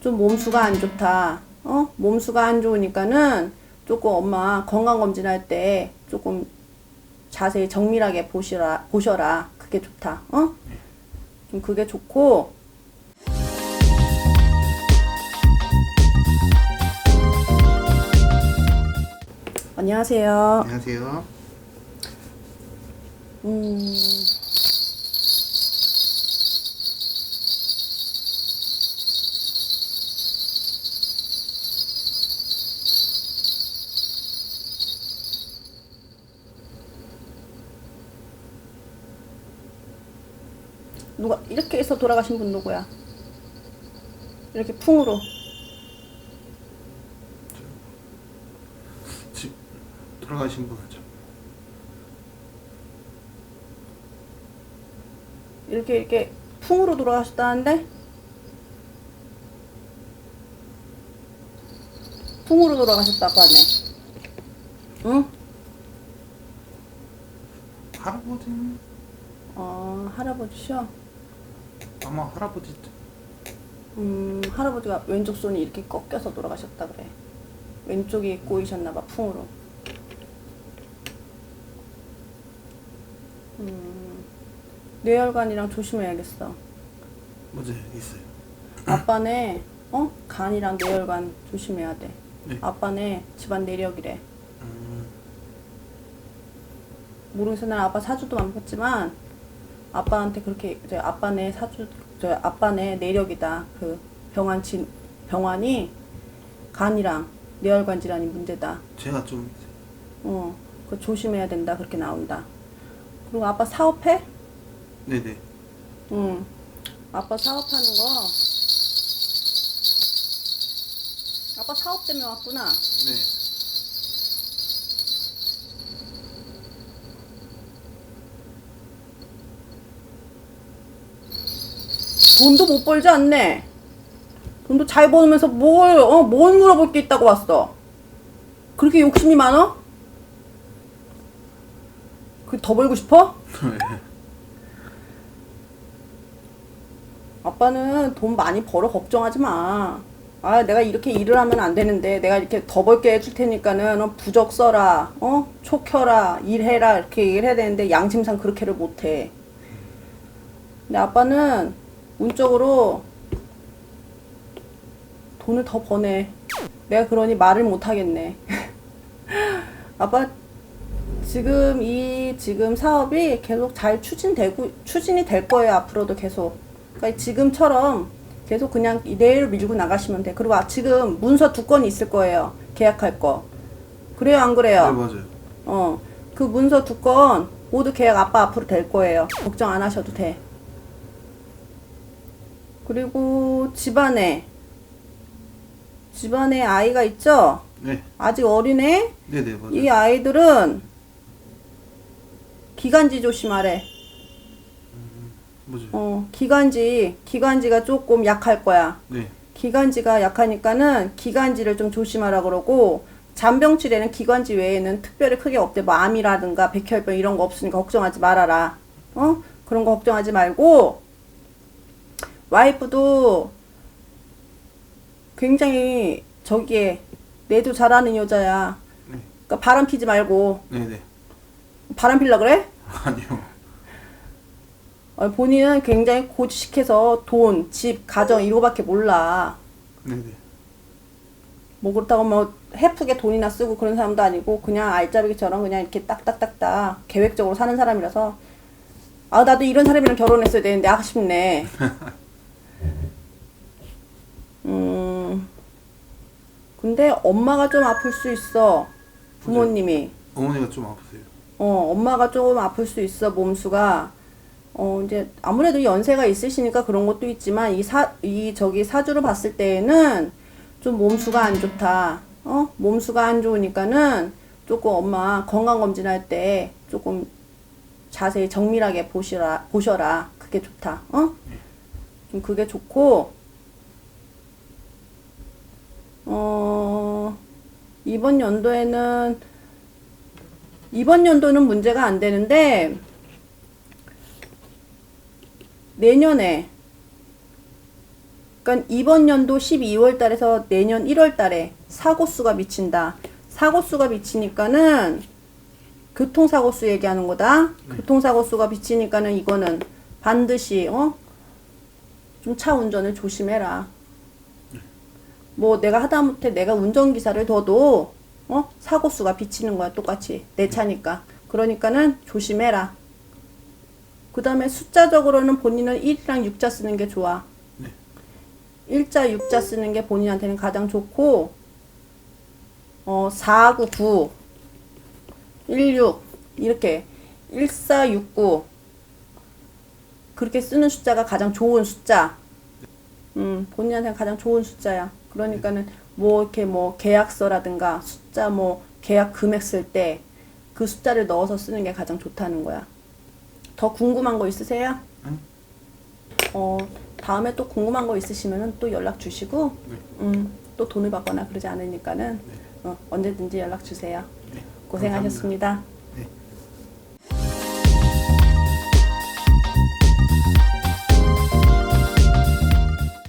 좀 몸수가 안 좋다. 어? 몸수가 안 좋으니까는 조금 엄마 건강검진할 때 조금 자세히 정밀하게 보시라, 보셔라. 그게 좋다. 어? 좀 그게 좋고, 안녕하세요. 안녕하세요. 음, 누가 이렇게 해서 돌아가신 분 누구야? 이렇게 풍으로 집 돌아가신 분 하죠. 이렇게 이렇게 풍으로 돌아가셨다는데 풍으로 돌아가셨다고 하네. 응? 할아버지는 어 할아버지셔. 아마 할아버지 음 할아버지가 왼쪽 손이 이렇게 꺾여서 돌아가셨다 그래. 왼쪽이 꼬이셨나 봐 풍으로. 음 뇌혈관이랑 조심해야겠어. 어제 있어요. 아빠네 어 간이랑 뇌혈관 조심해야 돼. 네. 아빠네 집안 내력이래. 음, 모르겠어. 난 아빠 사주도 안 봤지만 아빠한테 그렇게 이제 아빠네 사주 저 아빠네 내력이다. 그 병환 진 병환이 간이랑 뇌혈관 질환이 문제다. 제가 좀 어, 그 조심해야 된다. 그렇게 나온다. 그리고 아빠 사업해? 네네 응. 아빠 사업하는 거. 아빠 사업 때문에 왔구나. 네 돈도 못 벌지 않네. 돈도 잘 벌면서 뭘, 어, 뭘 물어볼 게 있다고 왔어. 그렇게 욕심이 많어? 그더 벌고 싶어? 아빠는 돈 많이 벌어 걱정하지 마. 아, 내가 이렇게 일을 하면 안 되는데, 내가 이렇게 더 벌게 해줄 테니까는, 어, 부적 써라, 어? 촉 켜라, 일해라, 이렇게 얘기를 해야 되는데, 양심상 그렇게를 못 해. 근데 아빠는 운적으로 돈을 더 버네. 내가 그러니 말을 못 하겠네. 아빠 지금 이 지금 사업이 계속 잘 추진되고 추진이 될 거예요. 앞으로도 계속. 그러니까 지금처럼 계속 그냥 이대로 밀고 나가시면 돼. 그리고 아, 지금 문서 두 건이 있을 거예요. 계약할 거. 그래요, 안 그래요? 네 맞아요. 어, 그 문서 두 건 모두 계약 아빠 앞으로 될 거예요. 걱정 안 하셔도 돼. 그리고 집안에 집안에 아이가 있죠? 네 아직 어리네? 네네 맞아요. 이 아이들은 기관지 조심하래. 뭐죠? 어, 기관지, 기관지가 조금 약할 거야. 네 기관지가 약하니까는 기관지를 좀 조심하라 그러고 잔병치레는 기관지 외에는 특별히 크게 없대. 뭐 암이라든가 백혈병 이런 거 없으니까 걱정하지 말아라. 어? 그런 거 걱정하지 말고 와이프도 굉장히 저기에 내도 잘하는 여자야. 네. 그러니까 바람 피지 말고 네네 바람 필라 그래? 아니요. 어, 본인은 굉장히 고지식해서 돈, 집, 가정 이거밖에 몰라. 네네 뭐 그렇다고 뭐 해프게 돈이나 쓰고 그런 사람도 아니고 그냥 알짜배기처럼 그냥 이렇게 딱딱딱딱 계획적으로 사는 사람이라서 아 나도 이런 사람이랑 결혼했어야 되는데 아쉽네. 음 근데 엄마가 좀 아플 수 있어 부모님이 어머니가 좀 아프세요. 어 엄마가 좀 아플 수 있어 몸수가 어 이제 아무래도 연세가 있으시니까 그런 것도 있지만 이 사 이 저기 사주를 봤을 때에는 좀 몸수가 안 좋다. 어? 몸수가 안 좋으니까는 조금 엄마 건강 검진할 때 조금 자세히 정밀하게 보시라 보셔라. 그게 좋다. 어? 좀 그게 좋고 어 이번 연도에는 이번 연도는 문제가 안 되는데 내년에 그러니까 이번 연도 12월 달에서 내년 1월 달에 사고 수가 미친다. 사고 수가 미치니까는 교통사고 수 얘기하는 거다. 교통사고 수가 미치니까는 이거는 반드시 어? 좀 차 운전을 조심해라. 뭐 내가 하다못해 내가 운전기사를 둬도 어? 사고 수가 비치는 거야 똑같이 내 차니까. 그러니까는 조심해라. 그 다음에 숫자적으로는 본인은 1이랑 6자 쓰는 게 좋아. 네. 1자, 6자 쓰는 게 본인한테는 가장 좋고, 어, 4, 9, 9, 1, 6, 이렇게, 1, 4, 6, 9. 그렇게 쓰는 숫자가 가장 좋은 숫자. 음, 본인한테는 가장 좋은 숫자야. 그러니까는 뭐 이렇게 뭐 계약서라든가 숫자 뭐 계약 금액 쓸 때 그 숫자를 넣어서 쓰는 게 가장 좋다는 거야. 더 궁금한 거 있으세요? 아니. 어, 다음에 또 궁금한 거 있으시면은 또 연락 주시고, 네. 음, 또 돈을 받거나 그러지 않으니까는 네. 어, 언제든지 연락 주세요. 네. 고생하셨습니다.